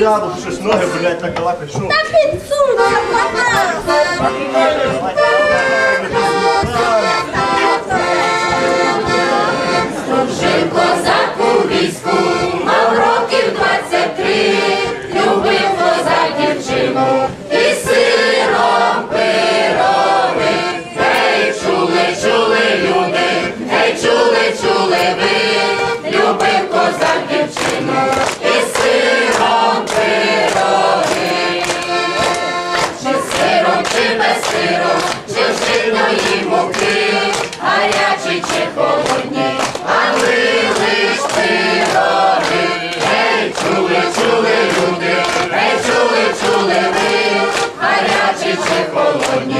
Щось ноги, блядь, так давай пишу. Та підсунься, без сиром, чи житної муки, гарячі чи холодні, а лиш пироги. Гей, чули, чули люди, гей, чули, чули ви, гарячі чи холодні,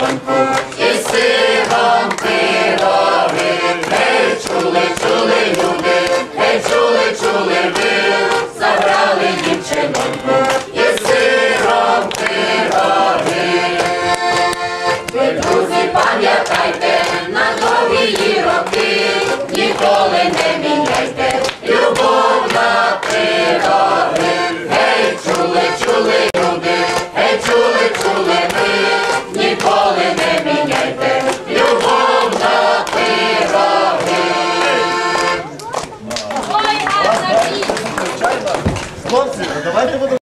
Thank you.